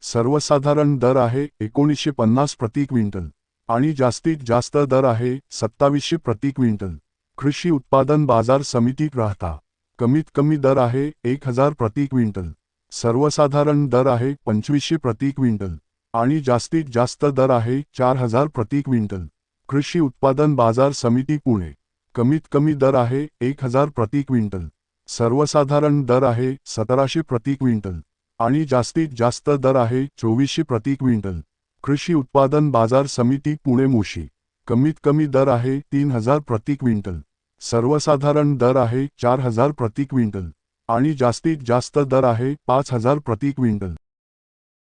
सर्वसाधारण दर आहे एकोणीसशे पन्नास प्रति क्विंटल आणि जास्तीत जास्त दर आहे सत्तावीसशे प्रति क्विंटल. कृषी उत्पादन बाजार समितीत राहता कमीत कमी दर आहे एक हजार प्रति क्विंटल. सर्वसाधारण दर आहे पंचवीसशे प्रति क्विंटल आणि जास्तीत जास्त दर आहे चार हजार प्रति क्विंटल. कृषी उत्पादन बाजार समिती पुणे. कमीत कमी दर आहे एक हजार प्रति क्विंटल. सर्वसाधारण दर आहे सतराशे प्रति क्विंटल. आणि जास्तीत जास्त दर आहे चोवीसशे प्रति क्विंटल. कृषी उत्पादन बाजार समिती पुणे मोशी. कमीत कमी दर आहे तीन हजार प्रति क्विंटल. सर्वसाधारण दर आहे चार हजार प्रति क्विंटल. आणि जास्तीत जास्त दर आहे पाच हजार प्रति क्विंटल.